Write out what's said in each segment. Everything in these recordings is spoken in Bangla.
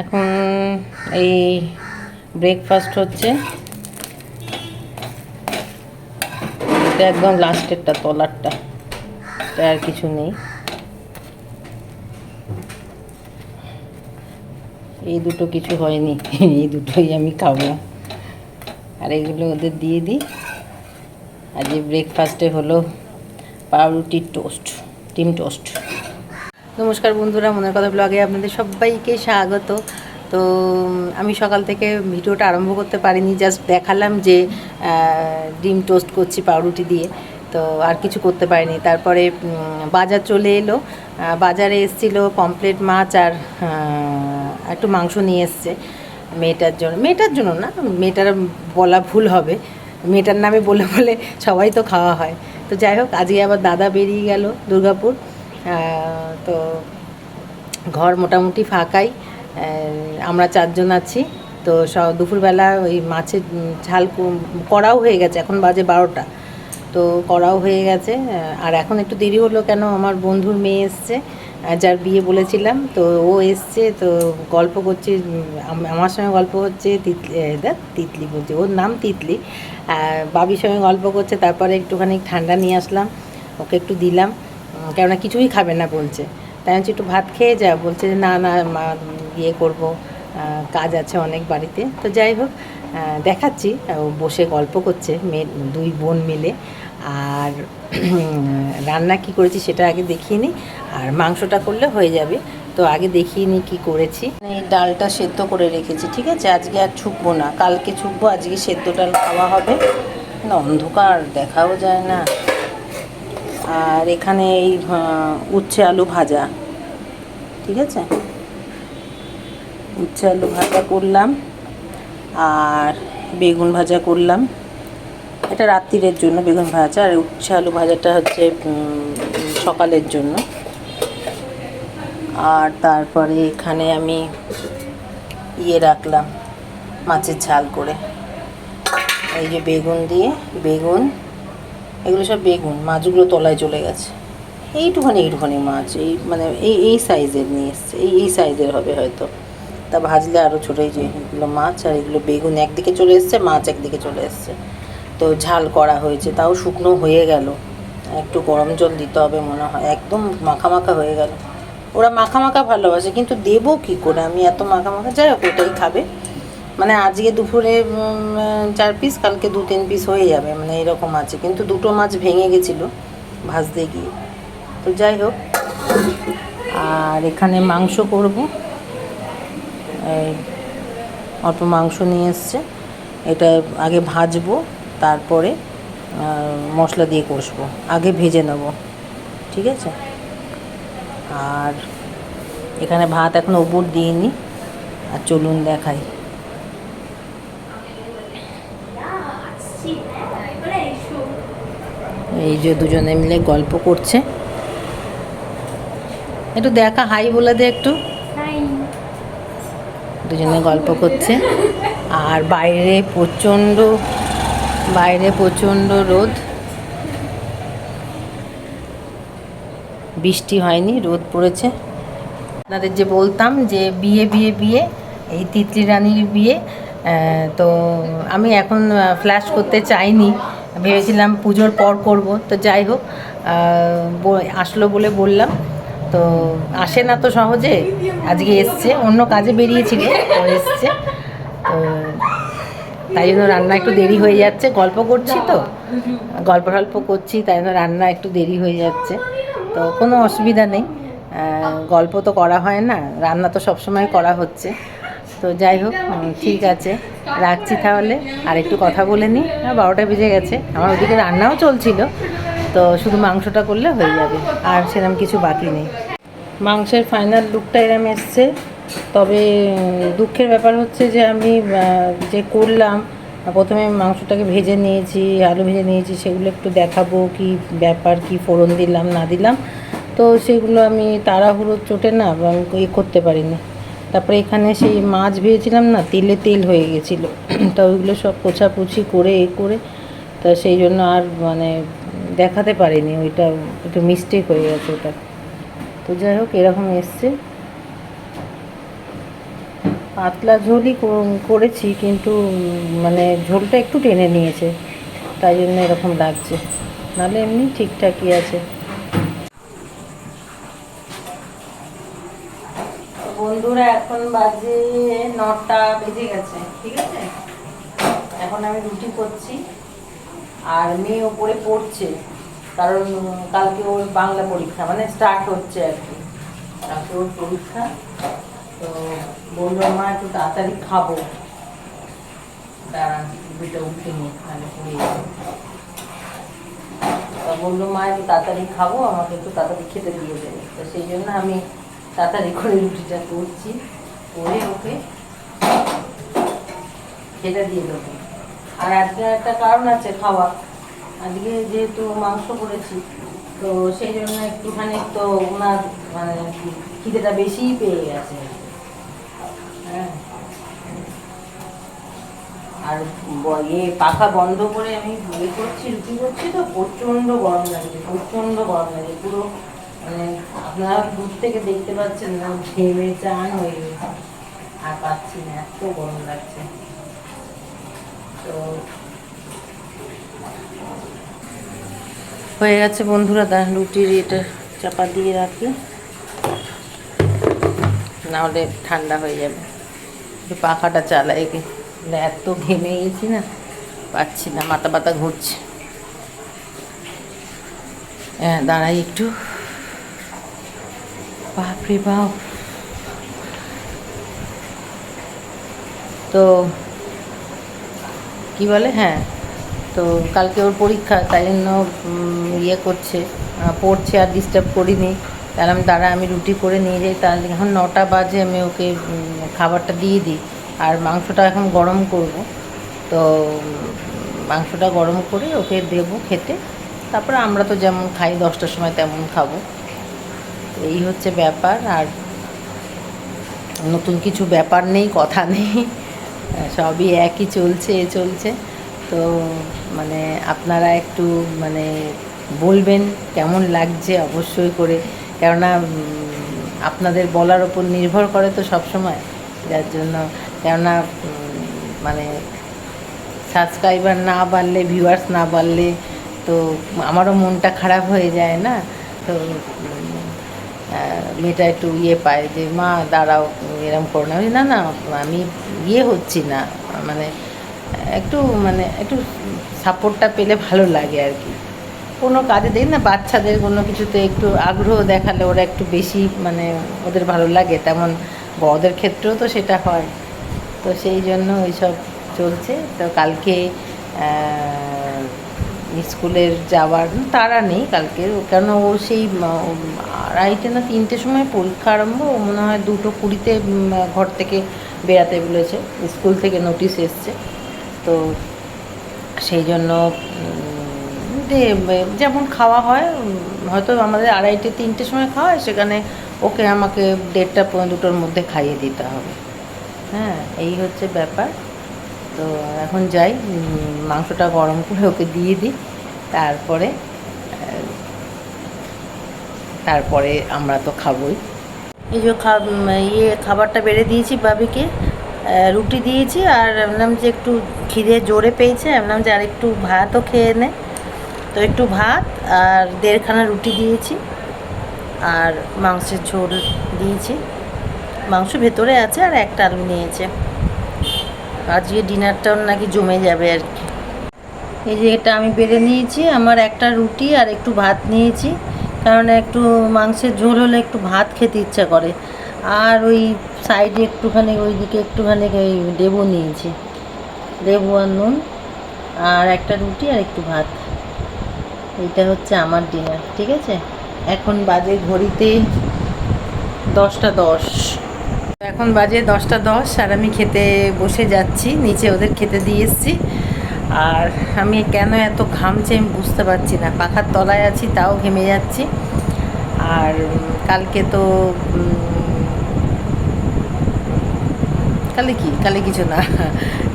এখন এই ব্রেকফাস্ট হচ্ছে। এটা একদম লাস্টেরটা তলারটা। আর কিছু নেই। এই দুটো কিছু হয়নি, এই দুটোই আমি খাব। আর এগুলো ওদের দিয়ে দিই। যে ব্রেকফাস্টে হলো পাউরুটির টোস্ট ডিম টোস্ট নমস্কার বন্ধুরা, মনের কথা ব্লগে আপনাদের সবাইকে স্বাগত। তো আমি সকাল থেকে ভিডিওটা আরম্ভ করতে পারিনি জাস্ট দেখালাম যে ডিম টোস্ট করছি পাউরুটি দিয়ে। তো, আর কিছু করতে পারিনি। তারপরে বাজার চলে এলো। বাজারে এসেছিল পমপ্লেট মাছ আর একটু মাংস নিয়ে এসছে মেয়েটার জন্য। মেয়েটার জন্য না, মেয়েটার বলা ভুল হবে। মেয়েটার নামে বলে বলে সবাই তো খাওয়া হয়। তো যাই হোক, আজকে আবার দাদা বেরিয়ে গেল দুর্গাপুর। তো ঘর মোটামুটি ফাঁকাই আমরা চারজন আছি। তো সব দুপুরবেলা ওই মাছের ঝাল করাও হয়ে গেছে এখন বাজে বারোটা। তো করাও হয়ে গেছে আর এখন একটু দেরি হলো কেন আমার বন্ধুর মেয়ে এসছে যার বিয়ে বলেছিলাম। তো ও এসছে তো গল্প করছে আমার সঙ্গে গল্প হচ্ছে দেখ, তিতলি বলছে ওর নাম তিতলি। বাবির সঙ্গে গল্প করছে তারপরে একটুখানি ঠান্ডা নিয়ে আসলাম ওকে একটু দিলাম। কেননা কিছুই খাবে না বলছে। তাই বলছি, একটু ভাত খেয়ে যা বলছে যে না না মা ইয়ে করব। কাজ আছে অনেক বাড়িতে। তো যাই হোক দেখাচ্ছি। বসে গল্প করছে মেয়ে দুই বোন মিলে। আর রান্না কি করেছি সেটা আগে দেখিয়ে নিই। আর মাংসটা করলে হয়ে যাবে। তো আগে দেখিয়ে নিই কী করেছি। এই ডালটা সেদ্ধ করে রেখেছি ঠিক আছে? আজকে আর ছুকবো না। কালকে ছুকবো আজকে সেদ্ধ ডাল খাওয়া হবে। না অন্ধকার দেখাও যায় না। আর এখানে এই উচ্ছে আলু ভাজা। ঠিক আছে? উচ্ছে আলু ভাজা করলাম, আর বেগুন ভাজা করলাম। এটা রাত্রিরের জন্য বেগুন ভাজা, আর উচ্ছে আলু ভাজাটা হচ্ছে সকালের জন্য। আর তারপরে এখানে আমি ইয়ে রাখলাম, মাছের ঝাল করে। এই যে বেগুন দিয়ে, বেগুন এগুলো সব বেগুন, মাছগুলো তলায় চলে গেছে। এইটুখানি এইটুখানি মাছ, এই মানে এই এই সাইজের নিয়ে এসছে, এই এই সাইজের হবে হয়তো। তা ভাজলে আরও ছোটো এই যে এগুলো মাছ আর এগুলো বেগুন একদিকে চলে এসছে, মাছ একদিকে চলে এসছে। তো ঝাল করা হয়েছে, তাও শুকনো হয়ে গেল। একটু গরম জল দিতে হবে মনে হয়, একদম মাখা মাখা হয়ে গেল। ওরা মাখা মাখা ভালোবাসে, কিন্তু দেবো কী করে? আমি এত মাখা মাখা যাই হোক, ওটাই খাবে। মানে আজকে দুপুরে চার পিস কালকে দু, তিন পিস হয়ে যাবে মানে এরকম আছে। কিন্তু দুটো মাছ ভেঙে গেছিল, ভাজতে গিয়ে। তো যাই হোক, আর এখানে মাংস করব। অল্প মাংস নিয়ে এসছে। এটা আগে ভাজবো, তারপরে মশলা দিয়ে কষবো। আগে ভেজে নেব, ঠিক আছে? আর এখানে ভাত এখন ওপর দিইনি, আর চলুন দেখাই। এই যে দুজনে মিলে গল্প করছে। একটু দেখা হাই বলে দে একটু। দুজনে গল্প করছে। আর বাইরে প্রচণ্ড বাইরে প্রচণ্ড রোদ। বৃষ্টি হয়নি রোদ পড়েছে। আপনাদের যে বলতাম যে বিয়ে বিয়ে বিয়ে এই তিতলি রানীর বিয়ে তো আমি এখন ফ্ল্যাশ করতে চাইনি। ভেবেছিলাম পুজোর পর করব, তো যাই হোক আসলো বলে বললাম। তো আসে না তো সহজে, আজকে এসছে, অন্য কাজে বেরিয়েছিল তো এসছে। তো তাই জন্য রান্না একটু দেরি হয়ে যাচ্ছে, গল্প করছি তো। গল্প টল্প করছি, তাই জন্য রান্না একটু দেরি হয়ে যাচ্ছে। তো কোনো অসুবিধা নেই গল্প তো করা হয় না, রান্না তো সবসময় করা হচ্ছে। তো যাই হোক ঠিক আছে। রাখছি তাহলে। আর একটু কথা বলে নিই। বারোটা বেজে গেছে। আমার ওদিকে রান্নাও চলছিল। তো শুধু মাংসটা করলে হয়ে যাবে। আর সেরকম কিছু বাকি নেই। মাংসের ফাইনাল লুকটা এরম এসছে। তবে দুঃখের ব্যাপার হচ্ছে যে আমি যে করলাম, প্রথমে মাংসটাকে ভেজে নিয়েছি, আলু ভেজে নিয়েছি, সেগুলো একটু দেখাবো কি ব্যাপার, কি ফোড়ন দিলাম, না দিলাম। তো সেগুলো আমি তাড়াহুড়ো চোটে না এ করতে পারিনি। তারপরে এখানে সেই মাছ ভেজেছিলাম না, তেলে তেল হয়ে গেছিল। তো ওইগুলো সব পোছাপুছি করে এ করে, তা সেই জন্য আর মানে দেখাতে পারিনি, ওইটা একটু মিস্টেক হয়ে গেছে ওটা। তো যাই হোক, এরকম এসছে। পাতলা ঝোলই করেছি কিন্তু মানে ঝোলটা একটু টেনে নিয়েছে, তাই জন্য এরকম লাগছে। নাহলে এমনি ঠিকঠাকই আছে। বন্ধুরা, এখন বাজে নটা বেজে গেছে, ঠিক আছে? এখন আমি রুটি করছি, আর মেয়ে ওপরে পড়ছে, কারণ কালকে ওর বাংলা পরীক্ষা মানে স্টার্ট হচ্ছে আর কি। কালকে ওর পরীক্ষা, তো বলল, মা, একটু তাড়াতাড়ি খাব। দাঁড়ান উঠে নিই তাহলে পড়ে বলল, মা, একটু তাড়াতাড়ি খাব, আমাকে একটু তাড়াতাড়ি খেতে দিয়ে দেবে তো সেই জন্য আমি তাড়াতাড়ি করে রুটিটা করছি, করে ওকে খেতে দিয়ে দেবো। আর আজকে একটা কারণ আছে খাওয়া। আজকে যেহেতু মাংস করেছি, তো সেই জন্য একটুখানি তো ওনার মানে খিদেটা বেশিই পেয়ে গেছে। হ্যাঁ। আর ইয়ে পাখা বন্ধ করে আমি ইয়ে করছি, রুটি করছি তো, প্রচণ্ড গরম লাগছে, প্রচণ্ড গরম লাগে পুরো মানে আপনারা দূর থেকে দেখতে পাচ্ছেন না, ঘেমে চান হয়ে গেছে আর পাচ্ছি না, এত গরম লাগছে। তো হয়ে গেছে বন্ধুরা দা রুটির এটা চাপা দিয়ে রাখি। নাহলে ঠান্ডা হয়ে যাবে। একটু পাখাটা চালাই গে। না এত ঘেমে গেছি না, পাচ্ছি না মাথা পাতা ঘুরছে। হ্যাঁ দাঁড়াই একটু। বাপরে বাপ। তো কি বলে? হ্যাঁ। তো কালকে ওর পরীক্ষা, তাই জন্য ইয়ে করছে পড়ছে আর ডিস্টার্ব করিনি। তাহলে আমি, দাঁড়া, আমি রুটি করে নিয়ে যাই। তাহলে এখন নটা বাজে, আমি ওকে খাবারটা দিয়ে দিই। আর মাংসটা এখন গরম করব। তো, মাংসটা গরম করে ওকে দেবো খেতে। তারপরে আমরা তো যেমন খাই, দশটার সময় তেমন খাব। এই হচ্ছে ব্যাপার, আর নতুন কিছু ব্যাপার নেই, কথা নেই, সবই একই চলছে, এ চলছে। তো মানে আপনারা একটু মানে বলবেন, কেমন লাগছে অবশ্যই করে। কেননা আপনাদের বলার ওপর নির্ভর করে তো সব সময় যার জন্য, কেননা মানে সাবস্ক্রাইবার না বাড়লে ভিউয়ার্স না বাড়লে তো আমারও মনটা খারাপ হয়ে যায় না। তো মেয়েটা একটু ইয়ে পায় যে, মা, দাঁড়াও, এরম করো না। না না, আমি ইয়ে হচ্ছি না। মানে একটু মানে একটু সাপোর্টটা পেলে ভালো লাগে আর কি। কোনো কাজে দেখি না, বাচ্চাদের কোনো কিছুতে একটু আগ্রহ দেখালে ওরা একটু বেশি মানে ওদের ভালো লাগে। তেমন বড়দের ক্ষেত্রেও তো সেটা হয়। তো সেই জন্য ওইসব চলছে। তো কালকে স্কুলের যাওয়ার তারা নেই কালকে। কেন ও সেই আড়াইটে না তিনটের সময় পরীক্ষা আরম্ভ, ও মনে হয় দুটো কুড়িতে ঘর থেকে বেরাতে বলেছে। স্কুল থেকে নোটিশ এসছে। তো সেই জন্য যেমন খাওয়া হয় হয়তো আমাদের আড়াইটে তিনটের সময় খাওয়া হয়, সেখানে ওকে আমাকে দেড়টা পনেরো দুটোর মধ্যে খাইয়ে দিতে হবে। হ্যাঁ এই হচ্ছে ব্যাপার। তো এখন যাই মাংসটা গরম করে ওকে দিয়ে দিই। তারপরে তারপরে আমরা তো খাবই। এই যে ইয়ে খাবারটা বেড়ে দিয়েছি বাবিকে রুটি দিয়েছি আর ভাবলাম যে একটু খিদে জোরে পেয়েছে, ভাবলাম যে আর একটু ভাতও খেয়ে নে। তো একটু ভাত আর দেড়খানা রুটি দিয়েছি আর মাংসের ঝোল দিয়েছি। মাংস ভেতরে আছে আর একটা আলু নিয়েছে। আজকে ডিনারটাও নাকি জমে যাবে আর কি। এই যে এটা আমি বেড়ে নিয়েছি, আমার একটা রুটি আর একটু ভাত নিয়েছি, কারণ একটু মাংসের ঝোল হলে একটু ভাত খেতে ইচ্ছা করে। আর ওই সাইডে একটুখানি, ওইদিকে একটুখানি ওই লেবু নিয়েছি, লেবু আর নুন, আর একটা রুটি আর একটু ভাত। এইটা হচ্ছে আমার ডিনার, ঠিক আছে? এখন বাজে ঘড়িতে দশটা দশ। এখন বাজে দশটা দশ, আর আমি খেতে বসে যাচ্ছি, নিচে ওদের খেতে দিয়ে এসছি। আর আমি কেন এত ঘামছি আমি বুঝতে পারছি না। পাখার তলায় আছি, তাও ঘেমে যাচ্ছি। আর কালকে তো কালে কি? কালে কিছু না।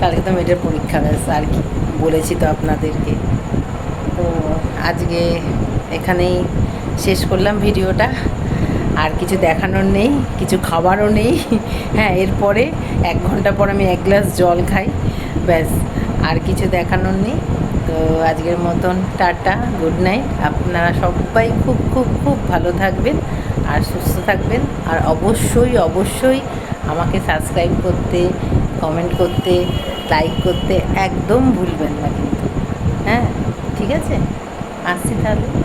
কালকে তো মেয়েটার পরীক্ষা, ব্যাস, আর কি বলেছি তো আপনাদেরকে। তো আজকে এখানেই শেষ করলাম ভিডিওটা। আর কিছু দেখানোর নেই, কিছু খাবারও নেই। হ্যাঁ এরপরে এক ঘণ্টা পর আমি এক গ্লাস জল খাই, ব্যাস। আর কিছু দেখানোর নেই। তো আজকের মতন টাটা, গুড নাইট। আপনারা সবাই খুব খুব খুব ভালো থাকবেন আর সুস্থ থাকবেন। আর অবশ্যই অবশ্যই আমাকে সাবস্ক্রাইব করতে কমেন্ট করতে লাইক করতে একদম ভুলবেন না কিন্তু। হ্যাঁ ঠিক আছে? আসছি তাহলে।